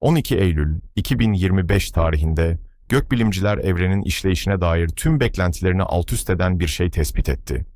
12 Eylül 2025 tarihinde gökbilimciler evrenin işleyişine dair tüm beklentilerini altüst eden bir şey tespit etti.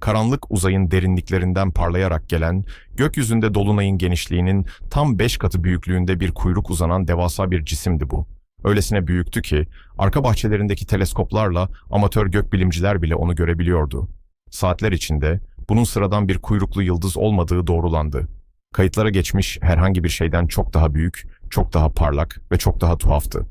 Karanlık uzayın derinliklerinden parlayarak gelen, gökyüzünde dolunayın genişliğinin tam 5 katı büyüklüğünde bir kuyruk uzanan devasa bir cisimdi bu. Öylesine büyüktü ki, arka bahçelerindeki teleskoplarla amatör gökbilimciler bile onu görebiliyordu. Saatler içinde bunun sıradan bir kuyruklu yıldız olmadığı doğrulandı. Kayıtlara geçmiş herhangi bir şeyden çok daha büyük, çok daha parlak ve çok daha tuhaftı.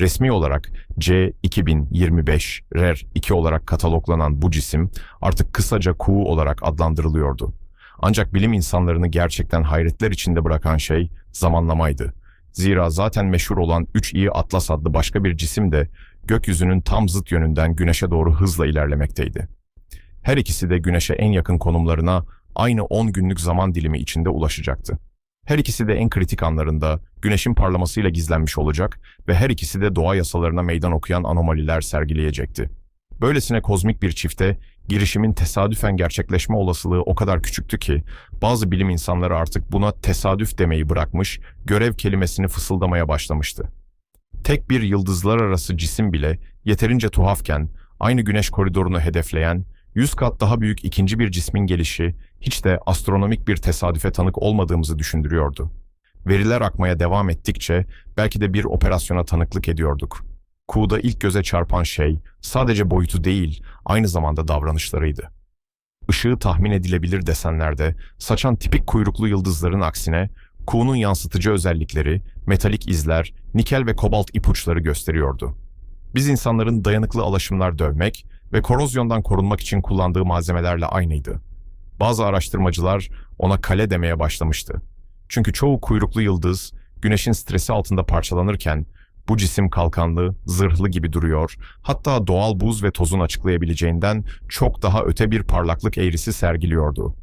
Resmi olarak C2025 RER 2 olarak kataloglanan bu cisim artık kısaca Ku olarak adlandırılıyordu. Ancak bilim insanlarını gerçekten hayretler içinde bırakan şey zamanlamaydı. Zira zaten meşhur olan 3i Atlas adlı başka bir cisim de gökyüzünün tam zıt yönünden güneşe doğru hızla ilerlemekteydi. Her ikisi de güneşe en yakın konumlarına aynı 10 günlük zaman dilimi içinde ulaşacaktı. Her ikisi de en kritik anlarında güneşin parlamasıyla gizlenmiş olacak ve her ikisi de doğa yasalarına meydan okuyan anomaliler sergileyecekti. Böylesine kozmik bir çifte girişimin tesadüfen gerçekleşme olasılığı o kadar küçüktü ki bazı bilim insanları artık buna tesadüf demeyi bırakmış, görev kelimesini fısıldamaya başlamıştı. Tek bir yıldızlar arası cisim bile yeterince tuhafken aynı güneş koridorunu hedefleyen, yüz kat daha büyük ikinci bir cismin gelişi hiç de astronomik bir tesadüfe tanık olmadığımızı düşündürüyordu. Veriler akmaya devam ettikçe belki de bir operasyona tanıklık ediyorduk. Ku'da ilk göze çarpan şey sadece boyutu değil, aynı zamanda davranışlarıydı. Işığı tahmin edilebilir desenlerde saçan tipik kuyruklu yıldızların aksine Ku'nun yansıtıcı özellikleri, metalik izler, nikel ve kobalt ipuçları gösteriyordu. Biz insanların dayanıklı alaşımlar dövmek ve korozyondan korunmak için kullandığı malzemelerle aynıydı. Bazı araştırmacılar ona kale demeye başlamıştı. Çünkü çoğu kuyruklu yıldız güneşin stresi altında parçalanırken bu cisim kalkanlı, zırhlı gibi duruyor, hatta doğal buz ve tozun açıklayabileceğinden çok daha öte bir parlaklık eğrisi sergiliyordu.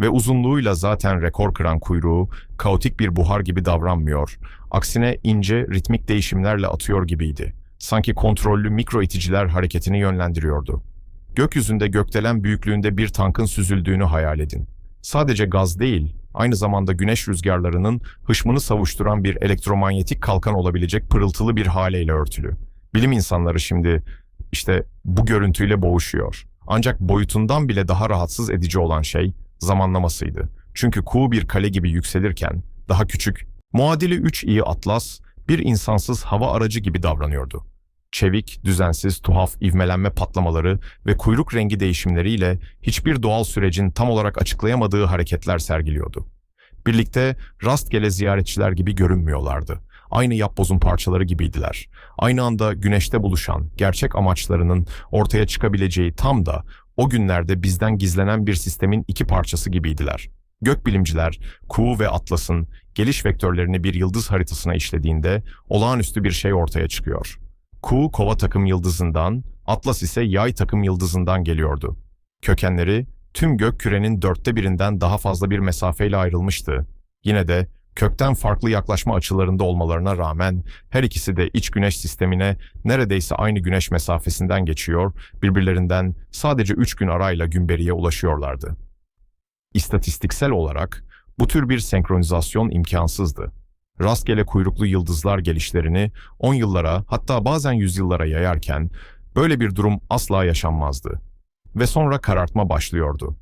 Ve uzunluğuyla zaten rekor kıran kuyruğu kaotik bir buhar gibi davranmıyor, aksine ince, ritmik değişimlerle atıyor gibiydi. Sanki kontrollü mikro iticiler hareketini yönlendiriyordu. Gökyüzünde gökdelen büyüklüğünde bir tankın süzüldüğünü hayal edin. Sadece gaz değil, aynı zamanda güneş rüzgarlarının hışmını savuşturan bir elektromanyetik kalkan olabilecek pırıltılı bir haleyle örtülü. Bilim insanları şimdi işte bu görüntüyle boğuşuyor. Ancak boyutundan bile daha rahatsız edici olan şey zamanlamasıydı. Çünkü kuğu bir kale gibi yükselirken daha küçük, muadili 3 iyi Atlas bir insansız hava aracı gibi davranıyordu. Çevik, düzensiz, tuhaf ivmelenme patlamaları ve kuyruk rengi değişimleriyle hiçbir doğal sürecin tam olarak açıklayamadığı hareketler sergiliyordu. Birlikte rastgele ziyaretçiler gibi görünmüyorlardı. Aynı yapbozun parçaları gibiydiler. Aynı anda güneşte buluşan, gerçek amaçlarının ortaya çıkabileceği tam da o günlerde bizden gizlenen bir sistemin iki parçası gibiydiler. Gökbilimciler, Ku ve Atlas'ın geliş vektörlerini bir yıldız haritasına işlediğinde olağanüstü bir şey ortaya çıkıyor. Ku kova takım yıldızından, Atlas ise yay takım yıldızından geliyordu. Kökenleri tüm gök kürenin dörtte birinden daha fazla bir mesafeyle ayrılmıştı. Yine de kökten farklı yaklaşma açılarında olmalarına rağmen her ikisi de iç güneş sistemine neredeyse aynı güneş mesafesinden geçiyor, birbirlerinden sadece üç gün arayla gümberiye ulaşıyorlardı. İstatistiksel olarak bu tür bir senkronizasyon imkansızdı. Rastgele kuyruklu yıldızlar gelişlerini 10 yıllara hatta bazen yüzyıllara yayarken böyle bir durum asla yaşanmazdı. Ve sonra karartma başlıyordu.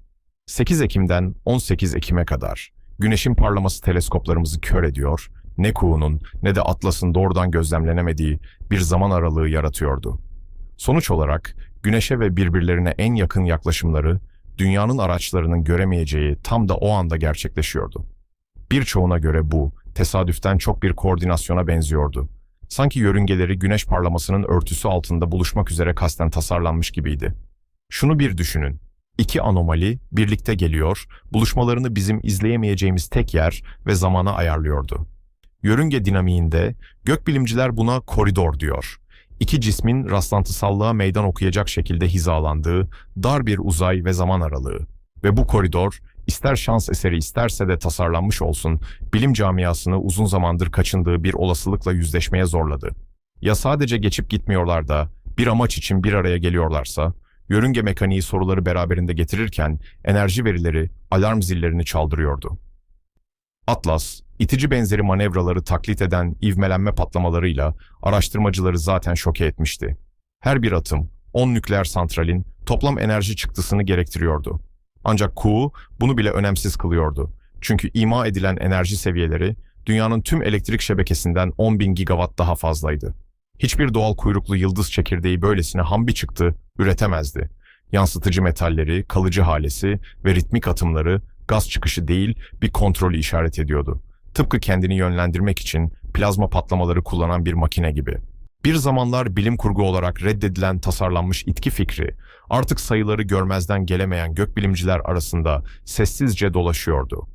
8 Ekim'den 18 Ekim'e kadar güneşin parlaması teleskoplarımızı kör ediyor, ne Kuğu'nun ne de Atlas'ın doğrudan gözlemlenemediği bir zaman aralığı yaratıyordu. Sonuç olarak güneşe ve birbirlerine en yakın yaklaşımları dünyanın araçlarının göremeyeceği tam da o anda gerçekleşiyordu. Birçoğuna göre bu tesadüften çok bir koordinasyona benziyordu. Sanki yörüngeleri güneş parlamasının örtüsü altında buluşmak üzere kasten tasarlanmış gibiydi. Şunu bir düşünün. İki anomali birlikte geliyor, buluşmalarını bizim izleyemeyeceğimiz tek yer ve zamana ayarlıyordu. Yörünge dinamiğinde gökbilimciler buna koridor diyor. İki cismin rastlantısallığa meydan okuyacak şekilde hizalandığı dar bir uzay ve zaman aralığı. Ve bu koridor ister şans eseri isterse de tasarlanmış olsun, bilim camiasını uzun zamandır kaçındığı bir olasılıkla yüzleşmeye zorladı. Ya sadece geçip gitmiyorlar da bir amaç için bir araya geliyorlarsa, yörünge mekaniği soruları beraberinde getirirken enerji verileri alarm zillerini çaldırıyordu. Atlas, itici benzeri manevraları taklit eden ivmelenme patlamalarıyla araştırmacıları zaten şoke etmişti. Her bir atım, 10 nükleer santralin toplam enerji çıktısını gerektiriyordu. Ancak Ku bunu bile önemsiz kılıyordu. Çünkü ima edilen enerji seviyeleri dünyanın tüm elektrik şebekesinden 10 bin gigawatt daha fazlaydı. Hiçbir doğal kuyruklu yıldız çekirdeği böylesine ham bir çıktı üretemezdi. Yansıtıcı metalleri, kalıcı halesi ve ritmik atımları gaz çıkışı değil bir kontrolü işaret ediyordu. Tıpkı kendini yönlendirmek için plazma patlamaları kullanan bir makine gibi. Bir zamanlar bilim kurgu olarak reddedilen tasarlanmış itki fikri artık sayıları görmezden gelemeyen gökbilimciler arasında sessizce dolaşıyordu.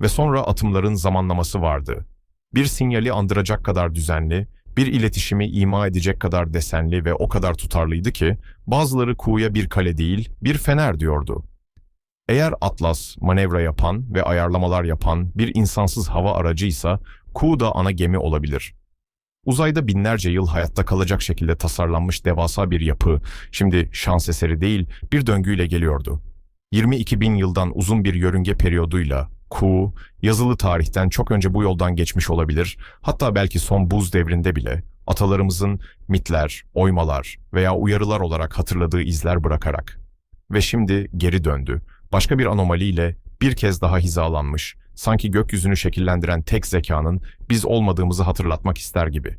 Ve sonra atımların zamanlaması vardı. Bir sinyali andıracak kadar düzenli, bir iletişimi ima edecek kadar desenli ve o kadar tutarlıydı ki bazıları kuğuya bir kale değil, bir fener diyordu. Eğer Atlas manevra yapan ve ayarlamalar yapan bir insansız hava aracıysa Ku da ana gemi olabilir. Uzayda binlerce yıl hayatta kalacak şekilde tasarlanmış devasa bir yapı, şimdi şans eseri değil bir döngüyle geliyordu. 22 bin yıldan uzun bir yörünge periyoduyla Ku, yazılı tarihten çok önce bu yoldan geçmiş olabilir, hatta belki son buz devrinde bile atalarımızın mitler, oymalar veya uyarılar olarak hatırladığı izler bırakarak. Ve şimdi geri döndü. Başka bir anomaliyle bir kez daha hizalanmış, sanki gökyüzünü şekillendiren tek zekanın biz olmadığımızı hatırlatmak ister gibi.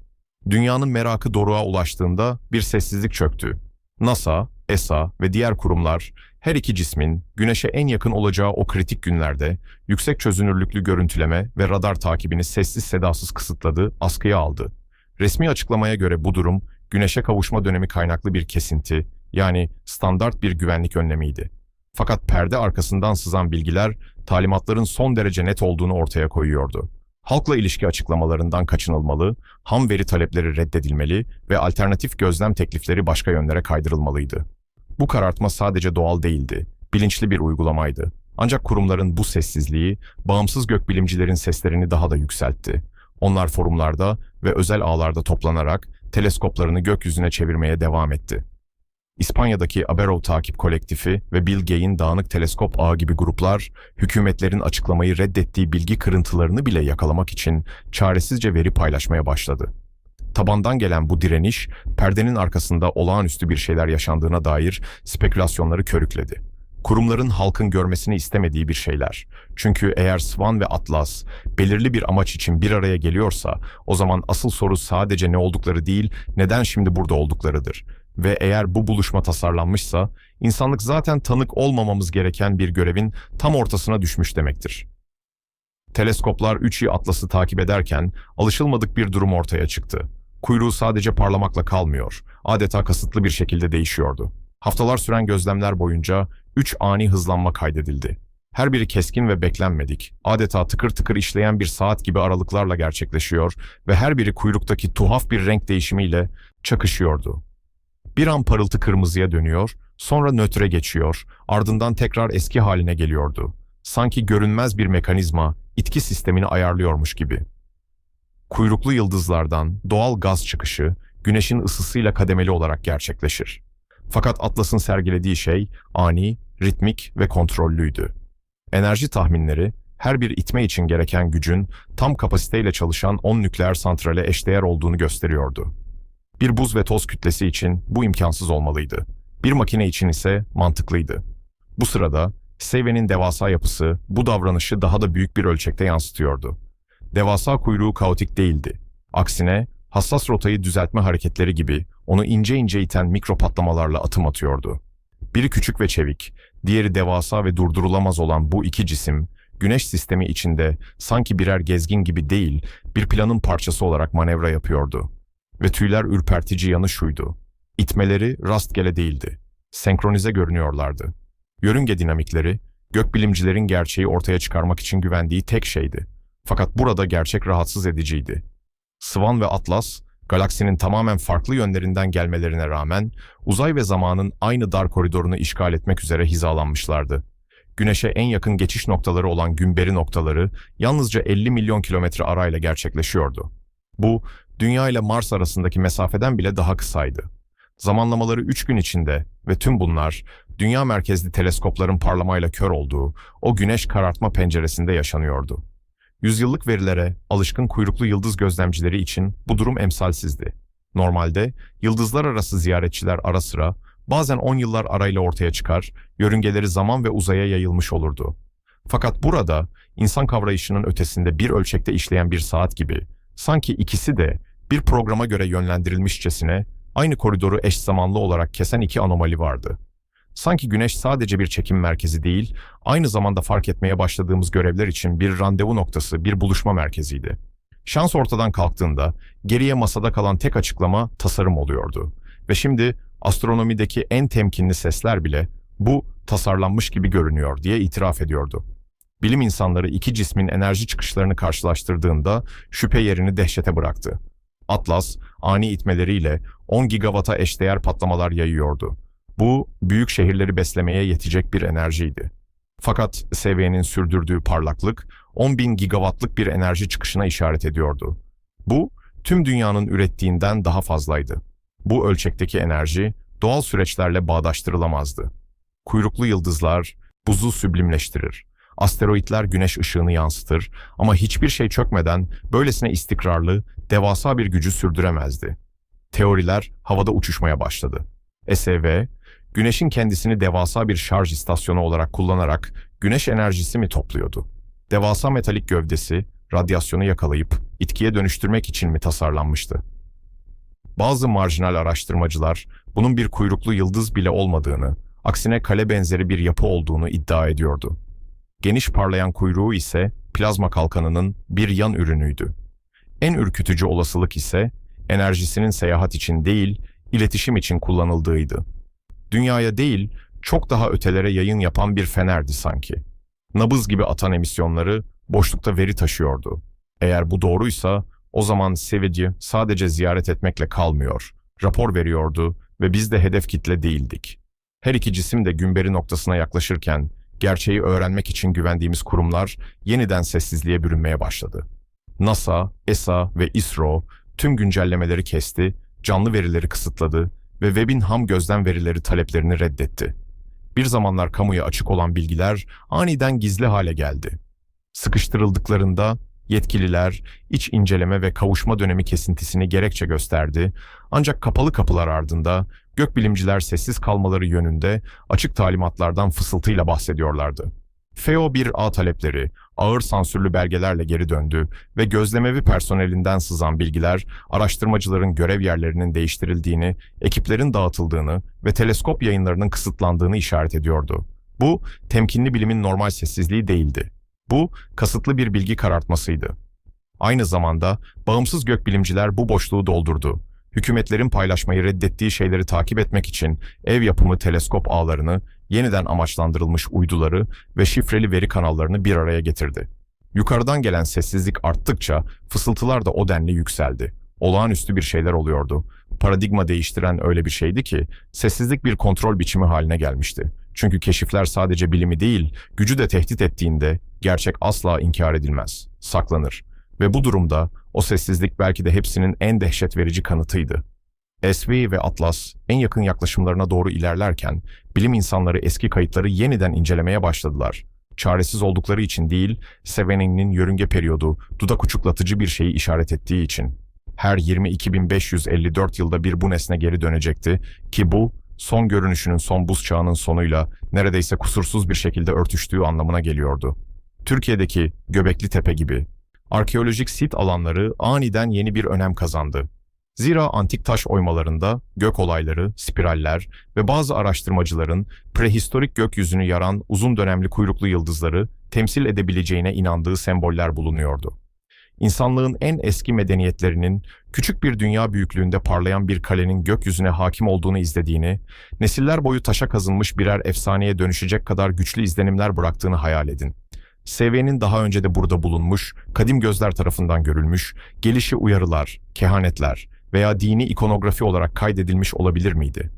Dünyanın merakı doruğa ulaştığında bir sessizlik çöktü. NASA, ESA ve diğer kurumlar her iki cismin güneşe en yakın olacağı o kritik günlerde yüksek çözünürlüklü görüntüleme ve radar takibini sessiz sedasız kısıtladı, askıya aldı. Resmi açıklamaya göre bu durum güneşe kavuşma dönemi kaynaklı bir kesinti, yani standart bir güvenlik önlemiydi. Fakat perde arkasından sızan bilgiler talimatların son derece net olduğunu ortaya koyuyordu. Halkla ilişki açıklamalarından kaçınılmalı, ham veri talepleri reddedilmeli ve alternatif gözlem teklifleri başka yönlere kaydırılmalıydı. Bu karartma sadece doğal değildi, bilinçli bir uygulamaydı. Ancak kurumların bu sessizliği, bağımsız gökbilimcilerin seslerini daha da yükseltti. Onlar forumlarda ve özel ağlarda toplanarak teleskoplarını gökyüzüne çevirmeye devam etti. İspanya'daki Aberov Takip Kolektifi ve Bill Gaye'in dağınık teleskop ağı gibi gruplar, hükümetlerin açıklamayı reddettiği bilgi kırıntılarını bile yakalamak için çaresizce veri paylaşmaya başladı. Tabandan gelen bu direniş, perdenin arkasında olağanüstü bir şeyler yaşandığına dair spekülasyonları körükledi. Kurumların halkın görmesini istemediği bir şeyler. Çünkü eğer Swan ve Atlas belirli bir amaç için bir araya geliyorsa, o zaman asıl soru sadece ne oldukları değil, neden şimdi burada olduklarıdır. Ve eğer bu buluşma tasarlanmışsa, insanlık zaten tanık olmamamız gereken bir görevin tam ortasına düşmüş demektir. Teleskoplar 3i Atlas'ı takip ederken alışılmadık bir durum ortaya çıktı. Kuyruğu sadece parlamakla kalmıyor, adeta kasıtlı bir şekilde değişiyordu. Haftalar süren gözlemler boyunca 3 ani hızlanma kaydedildi. Her biri keskin ve beklenmedik, adeta tıkır tıkır işleyen bir saat gibi aralıklarla gerçekleşiyor ve her biri kuyruktaki tuhaf bir renk değişimiyle çakışıyordu. Bir an parıltı kırmızıya dönüyor, sonra nötre geçiyor, ardından tekrar eski haline geliyordu. Sanki görünmez bir mekanizma itki sistemini ayarlıyormuş gibi. Kuyruklu yıldızlardan doğal gaz çıkışı güneşin ısısıyla kademeli olarak gerçekleşir. Fakat Atlas'ın sergilediği şey ani, ritmik ve kontrollüydü. Enerji tahminleri her bir itme için gereken gücün tam kapasiteyle çalışan 10 nükleer santrale eşdeğer olduğunu gösteriyordu. Bir buz ve toz kütlesi için bu imkansız olmalıydı. Bir makine için ise mantıklıydı. Bu sırada Seven'in devasa yapısı bu davranışı daha da büyük bir ölçekte yansıtıyordu. Devasa kuyruğu kaotik değildi. Aksine hassas rotayı düzeltme hareketleri gibi onu ince ince iten mikro patlamalarla atım atıyordu. Biri küçük ve çevik, diğeri devasa ve durdurulamaz olan bu iki cisim, güneş sistemi içinde sanki birer gezgin gibi değil, bir planın parçası olarak manevra yapıyordu. Ve tüyler ürpertici yanı şuydu. İtmeleri rastgele değildi. Senkronize görünüyorlardı. Yörünge dinamikleri, gökbilimcilerin gerçeği ortaya çıkarmak için güvendiği tek şeydi. Fakat burada gerçek rahatsız ediciydi. Swan ve Atlas, galaksinin tamamen farklı yönlerinden gelmelerine rağmen uzay ve zamanın aynı dar koridorunu işgal etmek üzere hizalanmışlardı. Güneşe en yakın geçiş noktaları olan gümberi noktaları yalnızca 50 milyon kilometre arayla gerçekleşiyordu. Bu, Dünya ile Mars arasındaki mesafeden bile daha kısaydı. Zamanlamaları 3 gün içinde ve tüm bunlar dünya merkezli teleskopların parlamayla kör olduğu o güneş karartma penceresinde yaşanıyordu. Yüzyıllık verilere alışkın kuyruklu yıldız gözlemcileri için bu durum emsalsizdi. Normalde yıldızlar arası ziyaretçiler ara sıra bazen 10 yıllar arayla ortaya çıkar, yörüngeleri zaman ve uzaya yayılmış olurdu. Fakat burada insan kavrayışının ötesinde bir ölçekte işleyen bir saat gibi sanki ikisi de bir programa göre yönlendirilmişçesine aynı koridoru eş zamanlı olarak kesen iki anomali vardı. Sanki güneş sadece bir çekim merkezi değil, aynı zamanda fark etmeye başladığımız görevler için bir randevu noktası, bir buluşma merkeziydi. Şans ortadan kalktığında geriye masada kalan tek açıklama tasarım oluyordu. Ve şimdi astronomideki en temkinli sesler bile bu tasarlanmış gibi görünüyor diye itiraf ediyordu. Bilim insanları iki cismin enerji çıkışlarını karşılaştırdığında şüphe yerini dehşete bıraktı. Atlas ani itmeleriyle 10 gigawata eşdeğer patlamalar yayıyordu. Bu büyük şehirleri beslemeye yetecek bir enerjiydi. Fakat seviyenin sürdürdüğü parlaklık 10 bin gigawattlık bir enerji çıkışına işaret ediyordu. Bu tüm dünyanın ürettiğinden daha fazlaydı. Bu ölçekteki enerji doğal süreçlerle bağdaştırılamazdı. Kuyruklu yıldızlar buzu süblimleştirir. Asteroitler güneş ışığını yansıtır ama hiçbir şey çökmeden böylesine istikrarlı, devasa bir gücü sürdüremezdi. Teoriler havada uçuşmaya başladı. SEV, güneşin kendisini devasa bir şarj istasyonu olarak kullanarak güneş enerjisi mi topluyordu? Devasa metalik gövdesi, radyasyonu yakalayıp itkiye dönüştürmek için mi tasarlanmıştı? Bazı marjinal araştırmacılar bunun bir kuyruklu yıldız bile olmadığını, aksine kale benzeri bir yapı olduğunu iddia ediyordu. Geniş parlayan kuyruğu ise plazma kalkanının bir yan ürünüydü. En ürkütücü olasılık ise enerjisinin seyahat için değil, iletişim için kullanıldığıydı. Dünyaya değil, çok daha ötelere yayın yapan bir fenerdi sanki. Nabız gibi atan emisyonları boşlukta veri taşıyordu. Eğer bu doğruysa o zaman Sevici sadece ziyaret etmekle kalmıyor, rapor veriyordu ve biz de hedef kitle değildik. Her iki cisim de gümberi noktasına yaklaşırken gerçeği öğrenmek için güvendiğimiz kurumlar yeniden sessizliğe bürünmeye başladı. NASA, ESA ve ISRO tüm güncellemeleri kesti, canlı verileri kısıtladı ve webin ham gözlem verileri taleplerini reddetti. Bir zamanlar kamuya açık olan bilgiler aniden gizli hale geldi. Sıkıştırıldıklarında yetkililer iç inceleme ve kavuşma dönemi kesintisini gerekçe gösterdi ancak kapalı kapılar ardında gökbilimciler sessiz kalmaları yönünde açık talimatlardan fısıltıyla bahsediyorlardı. FEO-1A talepleri ağır sansürlü belgelerle geri döndü ve gözlemevi personelinden sızan bilgiler araştırmacıların görev yerlerinin değiştirildiğini, ekiplerin dağıtıldığını ve teleskop yayınlarının kısıtlandığını işaret ediyordu. Bu temkinli bilimin normal sessizliği değildi. Bu kasıtlı bir bilgi karartmasıydı. Aynı zamanda bağımsız gökbilimciler bu boşluğu doldurdu. Hükümetlerin paylaşmayı reddettiği şeyleri takip etmek için ev yapımı teleskop ağlarını, yeniden amaçlandırılmış uyduları ve şifreli veri kanallarını bir araya getirdi. Yukarıdan gelen sessizlik arttıkça fısıltılar da o denli yükseldi. Olağanüstü bir şeyler oluyordu. Paradigma değiştiren öyle bir şeydi ki sessizlik bir kontrol biçimi haline gelmişti. Çünkü keşifler sadece bilimi değil, gücü de tehdit ettiğinde gerçek asla inkar edilmez, saklanır. Ve bu durumda o sessizlik belki de hepsinin en dehşet verici kanıtıydı. SV ve Atlas en yakın yaklaşımlarına doğru ilerlerken bilim insanları eski kayıtları yeniden incelemeye başladılar. Çaresiz oldukları için değil, Sevening'in yörünge periyodu dudak uçuklatıcı bir şeyi işaret ettiği için. Her 22.554 yılda bir bu nesne geri dönecekti ki bu son görünüşünün son buz çağının sonuyla neredeyse kusursuz bir şekilde örtüştüğü anlamına geliyordu. Türkiye'deki Göbekli Tepe gibi arkeolojik sit alanları aniden yeni bir önem kazandı. Zira antik taş oymalarında gök olayları, spiraller ve bazı araştırmacıların prehistorik gökyüzünü yaran uzun dönemli kuyruklu yıldızları temsil edebileceğine inandığı semboller bulunuyordu. İnsanlığın en eski medeniyetlerinin küçük bir dünya büyüklüğünde parlayan bir kalenin gökyüzüne hakim olduğunu izlediğini, nesiller boyu taşa kazınmış birer efsaneye dönüşecek kadar güçlü izlenimler bıraktığını hayal edin. Seviyenin daha önce de burada bulunmuş, kadim gözler tarafından görülmüş, gelişi uyarılar, kehanetler veya dini ikonografi olarak kaydedilmiş olabilir miydi?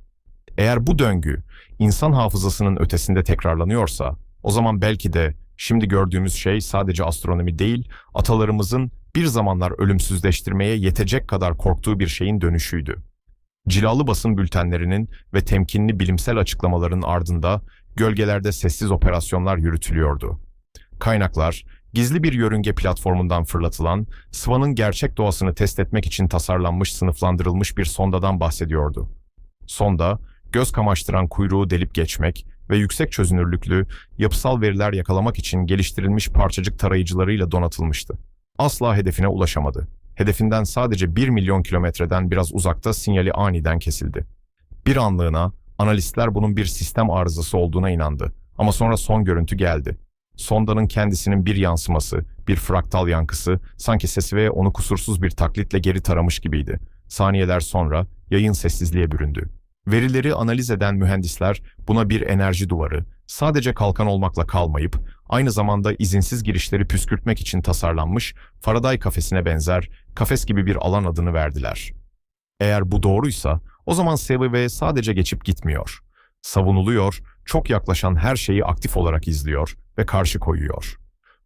Eğer bu döngü insan hafızasının ötesinde tekrarlanıyorsa, o zaman belki de şimdi gördüğümüz şey sadece astronomi değil, atalarımızın bir zamanlar ölümsüzleştirmeye yetecek kadar korktuğu bir şeyin dönüşüydü. Cilalı basın bültenlerinin ve temkinli bilimsel açıklamaların ardında gölgelerde sessiz operasyonlar yürütülüyordu. Kaynaklar Gizli bir yörünge platformundan fırlatılan, Swan'ın gerçek doğasını test etmek için tasarlanmış sınıflandırılmış bir sondadan bahsediyordu. Sonda, göz kamaştıran kuyruğu delip geçmek ve yüksek çözünürlüklü, yapısal veriler yakalamak için geliştirilmiş parçacık tarayıcılarıyla donatılmıştı. Asla hedefine ulaşamadı. Hedefinden sadece 1 milyon kilometreden biraz uzakta sinyali aniden kesildi. Bir anlığına analistler bunun bir sistem arızası olduğuna inandı. Ama sonra son görüntü geldi. Sondanın kendisinin bir yansıması, bir fraktal yankısı, sanki sesi ve onu kusursuz bir taklitle geri taramış gibiydi. Saniyeler sonra yayın sessizliğe büründü. Verileri analiz eden mühendisler buna bir enerji duvarı, sadece kalkan olmakla kalmayıp aynı zamanda izinsiz girişleri püskürtmek için tasarlanmış Faraday kafesine benzer kafes gibi bir alan adını verdiler. Eğer bu doğruysa o zaman SVV sadece geçip gitmiyor. Savunuluyor, çok yaklaşan her şeyi aktif olarak izliyor ve karşı koyuyor.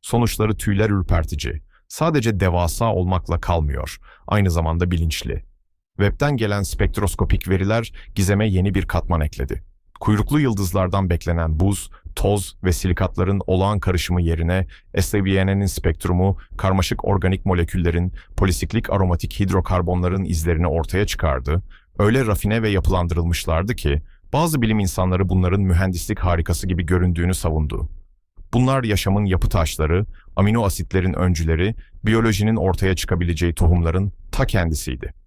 Sonuçları tüyler ürpertici. Sadece devasa olmakla kalmıyor, aynı zamanda bilinçli. Web'den gelen spektroskopik veriler gizeme yeni bir katman ekledi. Kuyruklu yıldızlardan beklenen buz, toz ve silikatların olağan karışımı yerine SVN'nin spektrumu, karmaşık organik moleküllerin, polisiklik aromatik hidrokarbonların izlerini ortaya çıkardı. Öyle rafine ve yapılandırılmışlardı ki bazı bilim insanları bunların mühendislik harikası gibi göründüğünü savundu. Bunlar yaşamın yapı taşları, amino asitlerin öncüleri, biyolojinin ortaya çıkabileceği tohumların ta kendisiydi.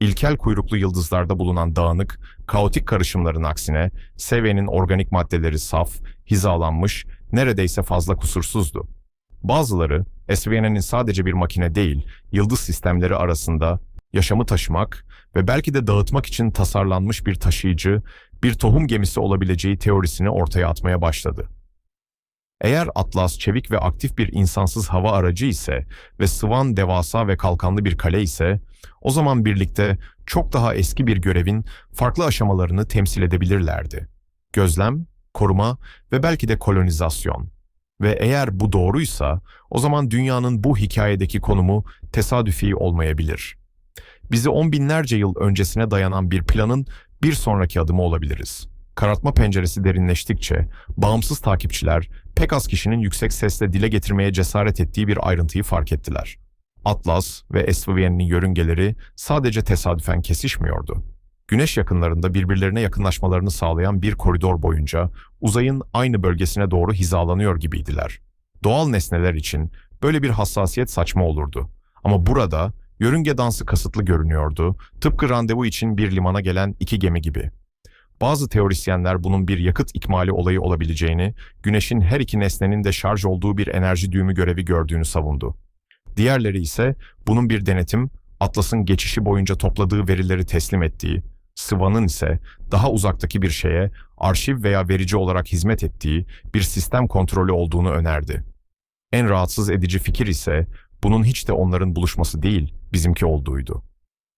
İlkel kuyruklu yıldızlarda bulunan dağınık, kaotik karışımların aksine Seve'nin organik maddeleri saf, hizalanmış, neredeyse fazla kusursuzdu. Bazıları SVN'nin sadece bir makine değil, yıldız sistemleri arasında yaşamı taşımak ve belki de dağıtmak için tasarlanmış bir taşıyıcı, bir tohum gemisi olabileceği teorisini ortaya atmaya başladı. Eğer Atlas çevik ve aktif bir insansız hava aracı ise ve Swan devasa ve kalkanlı bir kale ise, o zaman birlikte çok daha eski bir görevin farklı aşamalarını temsil edebilirlerdi. Gözlem, koruma ve belki de kolonizasyon. Ve eğer bu doğruysa, o zaman dünyanın bu hikayedeki konumu tesadüfi olmayabilir. Bizi on binlerce yıl öncesine dayanan bir planın bir sonraki adımı olabiliriz. Karartma penceresi derinleştikçe, bağımsız takipçiler pek az kişinin yüksek sesle dile getirmeye cesaret ettiği bir ayrıntıyı fark ettiler. Atlas ve SVN'nin yörüngeleri sadece tesadüfen kesişmiyordu. Güneş yakınlarında birbirlerine yakınlaşmalarını sağlayan bir koridor boyunca uzayın aynı bölgesine doğru hizalanıyor gibiydiler. Doğal nesneler için böyle bir hassasiyet saçma olurdu. Ama burada yörünge dansı kasıtlı görünüyordu, tıpkı randevu için bir limana gelen iki gemi gibi. Bazı teorisyenler bunun bir yakıt ikmali olayı olabileceğini, güneşin her iki nesnenin de şarj olduğu bir enerji düğümü görevi gördüğünü savundu. Diğerleri ise bunun bir denetim, Atlas'ın geçişi boyunca topladığı verileri teslim ettiği, Swan'ın ise daha uzaktaki bir şeye arşiv veya verici olarak hizmet ettiği bir sistem kontrolü olduğunu önerdi. En rahatsız edici fikir ise bunun hiç de onların buluşması değil, bizimki olduğuydu.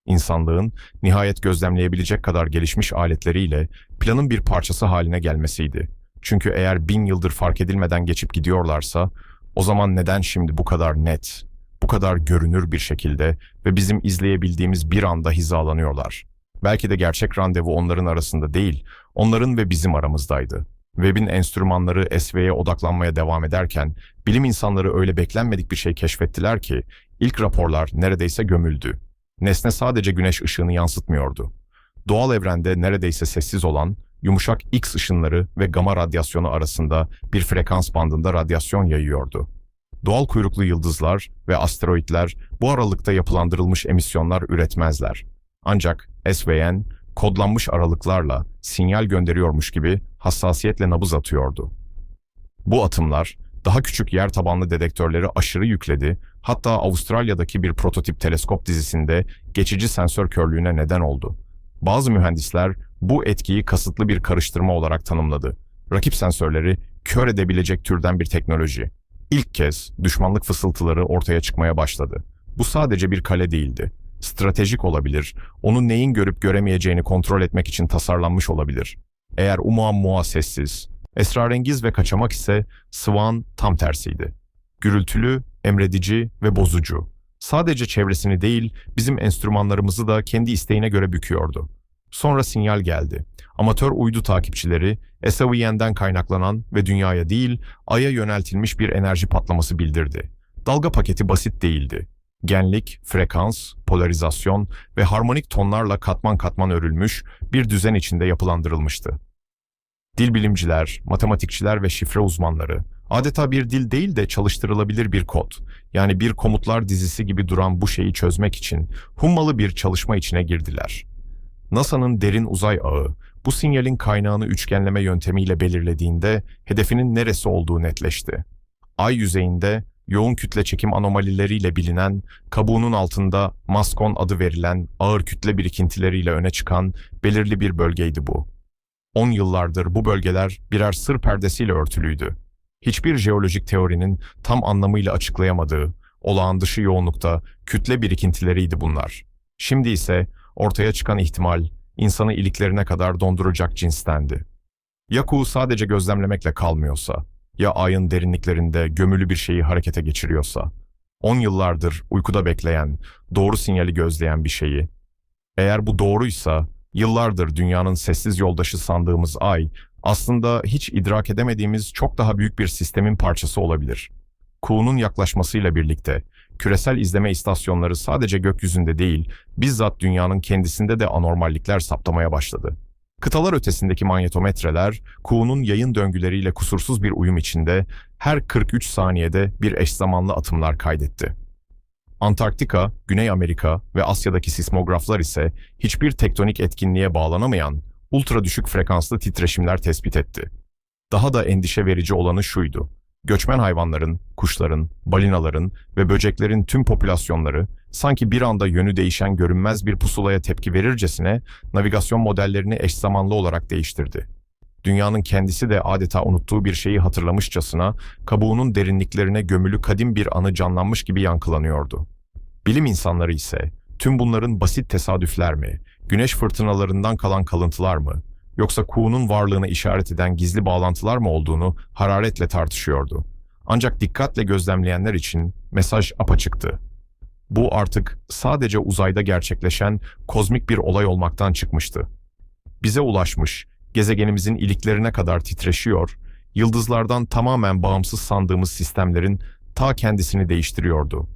İnsanlığın nihayet gözlemleyebilecek kadar gelişmiş aletleriyle planın bir parçası haline gelmesiydi. Çünkü eğer bin yıldır fark edilmeden geçip gidiyorlarsa, o zaman neden şimdi bu kadar net, bu kadar görünür bir şekilde ve bizim izleyebildiğimiz bir anda hizalanıyorlar? Belki de gerçek randevu onların arasında değil, onların ve bizim aramızdaydı. Web'in enstrümanları SV'ye odaklanmaya devam ederken, bilim insanları öyle beklenmedik bir şey keşfettiler ki, ilk raporlar neredeyse gömüldü. Nesne sadece güneş ışığını yansıtmıyordu. Doğal evrende neredeyse sessiz olan, yumuşak X ışınları ve gama radyasyonu arasında bir frekans bandında radyasyon yayıyordu. Doğal kuyruklu yıldızlar ve asteroitler bu aralıkta yapılandırılmış emisyonlar üretmezler. Ancak SVN, kodlanmış aralıklarla sinyal gönderiyormuş gibi hassasiyetle nabız atıyordu. Bu atımlar, daha küçük yer tabanlı dedektörleri aşırı yükledi, hatta Avustralya'daki bir prototip teleskop dizisinde geçici sensör körlüğüne neden oldu. Bazı mühendisler bu etkiyi kasıtlı bir karıştırma olarak tanımladı. Rakip sensörleri kör edebilecek türden bir teknoloji. İlk kez düşmanlık fısıltıları ortaya çıkmaya başladı. Bu sadece bir kale değildi. Stratejik olabilir, onun neyin görüp göremeyeceğini kontrol etmek için tasarlanmış olabilir. Eğer umuamua sessiz, esrarengiz ve kaçamak ise Swan tam tersiydi. Gürültülü, emredici ve bozucu. Sadece çevresini değil, bizim enstrümanlarımızı da kendi isteğine göre büküyordu. Sonra sinyal geldi. Amatör uydu takipçileri SAVYN'den kaynaklanan ve dünyaya değil Ay'a yöneltilmiş bir enerji patlaması bildirdi. Dalga paketi basit değildi. Genlik, frekans, polarizasyon ve harmonik tonlarla katman katman örülmüş bir düzen içinde yapılandırılmıştı. Dil bilimciler, matematikçiler ve şifre uzmanları adeta bir dil değil de çalıştırılabilir bir kod, yani bir komutlar dizisi gibi duran bu şeyi çözmek için hummalı bir çalışma içine girdiler. NASA'nın derin uzay ağı bu sinyalin kaynağını üçgenleme yöntemiyle belirlediğinde hedefinin neresi olduğu netleşti. Ay yüzeyinde yoğun kütle çekim anomalileriyle bilinen, kabuğunun altında maskon adı verilen ağır kütle birikintileriyle öne çıkan belirli bir bölgeydi bu. 10 yıllardır bu bölgeler birer sır perdesiyle örtülüydü. Hiçbir jeolojik teorinin tam anlamıyla açıklayamadığı, olağan dışı yoğunlukta kütle birikintileriydi bunlar. Şimdi ise ortaya çıkan ihtimal insanı iliklerine kadar donduracak cinstendi. Ya kuğu sadece gözlemlemekle kalmıyorsa, ya ayın derinliklerinde gömülü bir şeyi harekete geçiriyorsa, 10 yıllardır uykuda bekleyen, doğru sinyali gözleyen bir şeyi, eğer bu doğruysa, yıllardır dünyanın sessiz yoldaşı sandığımız ay, aslında hiç idrak edemediğimiz çok daha büyük bir sistemin parçası olabilir. Kuğunun yaklaşmasıyla birlikte, küresel izleme istasyonları sadece gökyüzünde değil, bizzat dünyanın kendisinde de anormallikler saptamaya başladı. Kıtalar ötesindeki manyetometreler, kuğunun yayın döngüleriyle kusursuz bir uyum içinde her 43 saniyede bir eş zamanlı atımlar kaydetti. Antarktika, Güney Amerika ve Asya'daki sismograflar ise hiçbir tektonik etkinliğe bağlanamayan ultra düşük frekanslı titreşimler tespit etti. Daha da endişe verici olanı şuydu. Göçmen hayvanların, kuşların, balinaların ve böceklerin tüm popülasyonları sanki bir anda yönü değişen görünmez bir pusulaya tepki verircesine navigasyon modellerini eş zamanlı olarak değiştirdi. Dünyanın kendisi de adeta unuttuğu bir şeyi hatırlamışçasına kabuğunun derinliklerine gömülü kadim bir anı canlanmış gibi yankılanıyordu. Bilim insanları ise tüm bunların basit tesadüfler mi, güneş fırtınalarından kalan kalıntılar mı, yoksa kuğunun varlığını işaret eden gizli bağlantılar mı olduğunu hararetle tartışıyordu. Ancak dikkatle gözlemleyenler için mesaj apaçıktı. Bu artık sadece uzayda gerçekleşen kozmik bir olay olmaktan çıkmıştı. Bize ulaşmış, gezegenimizin iliklerine kadar titreşiyor, yıldızlardan tamamen bağımsız sandığımız sistemlerin ta kendisini değiştiriyordu.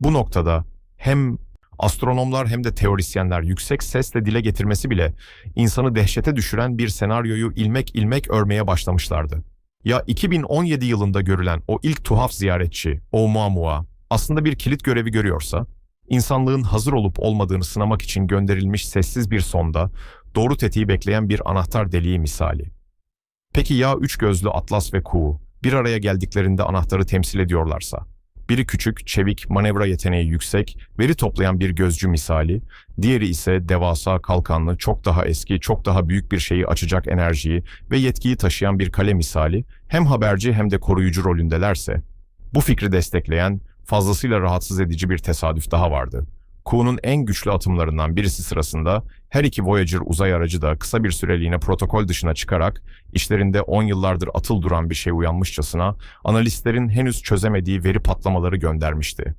Bu noktada hem astronomlar hem de teorisyenler yüksek sesle dile getirmesi bile insanı dehşete düşüren bir senaryoyu ilmek ilmek örmeye başlamışlardı. Ya 2017 yılında görülen o ilk tuhaf ziyaretçi Oumuamua aslında bir kilit görevi görüyorsa, insanlığın hazır olup olmadığını sınamak için gönderilmiş sessiz bir sonda doğru tetiği bekleyen bir anahtar deliği misali. Peki ya üç gözlü Atlas ve Kuğu bir araya geldiklerinde anahtarı temsil ediyorlarsa? Biri küçük, çevik, manevra yeteneği yüksek, veri toplayan bir gözcü misali, diğeri ise devasa, kalkanlı, çok daha eski, çok daha büyük bir şeyi açacak enerjiyi ve yetkiyi taşıyan bir kale misali, hem haberci hem de koruyucu rolündelerse, bu fikri destekleyen, fazlasıyla rahatsız edici bir tesadüf daha vardı. Kuğu'nun en güçlü atımlarından birisi sırasında her iki Voyager uzay aracı da kısa bir süreliğine protokol dışına çıkarak işlerinde 10 yıllardır atıl duran bir şey uyanmışçasına analistlerin henüz çözemediği veri patlamaları göndermişti.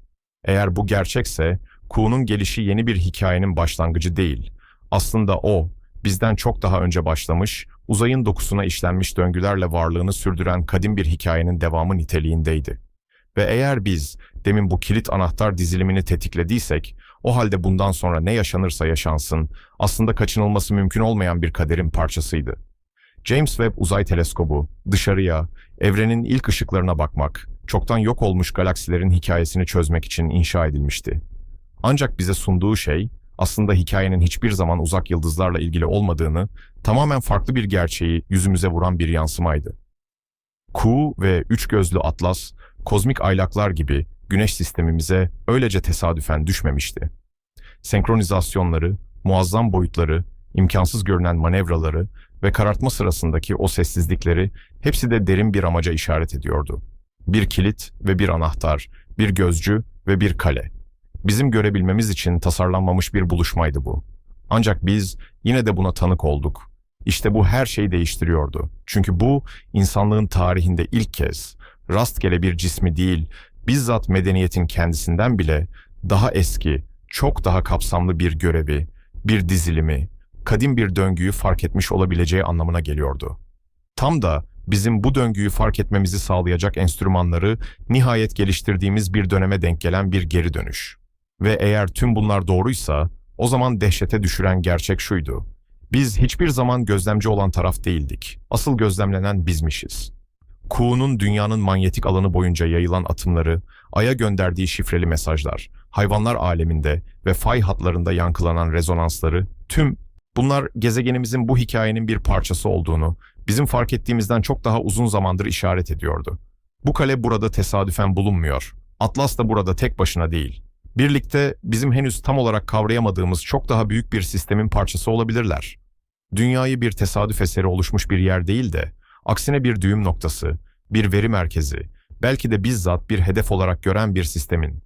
Eğer bu gerçekse Kuğu'nun gelişi yeni bir hikayenin başlangıcı değil. Aslında o, bizden çok daha önce başlamış, uzayın dokusuna işlenmiş döngülerle varlığını sürdüren kadim bir hikayenin devamı niteliğindeydi. Ve eğer biz demin bu kilit anahtar dizilimini tetiklediysek, o halde bundan sonra ne yaşanırsa yaşansın, aslında kaçınılması mümkün olmayan bir kaderin parçasıydı. James Webb Uzay Teleskobu, dışarıya, evrenin ilk ışıklarına bakmak, çoktan yok olmuş galaksilerin hikayesini çözmek için inşa edilmişti. Ancak bize sunduğu şey, aslında hikayenin hiçbir zaman uzak yıldızlarla ilgili olmadığını, tamamen farklı bir gerçeği yüzümüze vuran bir yansımaydı. Ku ve üç gözlü Atlas, kozmik aylaklar gibi güneş sistemimize öylece tesadüfen düşmemişti. Senkronizasyonları, muazzam boyutları, imkansız görünen manevraları ve karartma sırasındaki o sessizlikleri hepsi de derin bir amaca işaret ediyordu. Bir kilit ve bir anahtar, bir gözcü ve bir kale. Bizim görebilmemiz için tasarlanmamış bir buluşmaydı bu. Ancak biz yine de buna tanık olduk. İşte bu her şeyi değiştiriyordu. Çünkü bu insanlığın tarihinde ilk kez rastgele bir cismi değil, bizzat medeniyetin kendisinden bile daha eski, çok daha kapsamlı bir görevi, bir dizilimi, kadim bir döngüyü fark etmiş olabileceği anlamına geliyordu. Tam da bizim bu döngüyü fark etmemizi sağlayacak enstrümanları nihayet geliştirdiğimiz bir döneme denk gelen bir geri dönüş. Ve eğer tüm bunlar doğruysa, o zaman dehşete düşüren gerçek şuydu. Biz hiçbir zaman gözlemci olan taraf değildik. Asıl gözlemlenen bizmişiz. Kuğu'nun dünyanın manyetik alanı boyunca yayılan atımları, Ay'a gönderdiği şifreli mesajlar, hayvanlar aleminde ve fay hatlarında yankılanan rezonansları, tüm bunlar gezegenimizin bu hikayenin bir parçası olduğunu, bizim fark ettiğimizden çok daha uzun zamandır işaret ediyordu. Bu kale burada tesadüfen bulunmuyor. Atlas da burada tek başına değil. Birlikte bizim henüz tam olarak kavrayamadığımız çok daha büyük bir sistemin parçası olabilirler. Dünyayı bir tesadüf eseri oluşmuş bir yer değil de, aksine bir düğüm noktası, bir veri merkezi, belki de bizzat bir hedef olarak gören bir sistemin.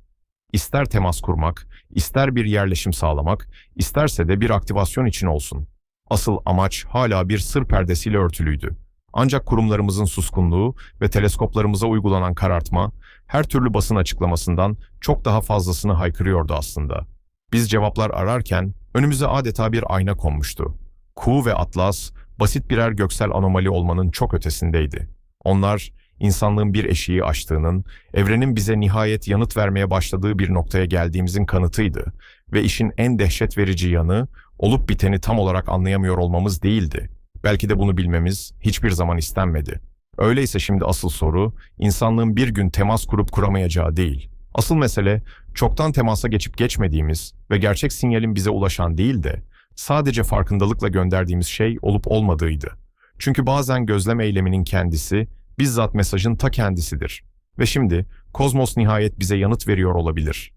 İster temas kurmak, ister bir yerleşim sağlamak, isterse de bir aktivasyon için olsun. Asıl amaç hala bir sır perdesiyle örtülüydü. Ancak kurumlarımızın suskunluğu ve teleskoplarımıza uygulanan karartma, her türlü basın açıklamasından çok daha fazlasını haykırıyordu aslında. Biz cevaplar ararken önümüze adeta bir ayna konmuştu. Kuğu ve Atlas, basit birer göksel anomali olmanın çok ötesindeydi. Onlar, insanlığın bir eşiği aştığının, evrenin bize nihayet yanıt vermeye başladığı bir noktaya geldiğimizin kanıtıydı ve işin en dehşet verici yanı, olup biteni tam olarak anlayamıyor olmamız değildi. Belki de bunu bilmemiz hiçbir zaman istenmedi. Öyleyse şimdi asıl soru, insanlığın bir gün temas kurup kuramayacağı değil. Asıl mesele, çoktan temasa geçip geçmediğimiz ve gerçek sinyalin bize ulaşan değil de, sadece farkındalıkla gönderdiğimiz şey olup olmadığıydı. Çünkü bazen gözlem eyleminin kendisi, bizzat mesajın ta kendisidir. Ve şimdi, kozmos nihayet bize yanıt veriyor olabilir.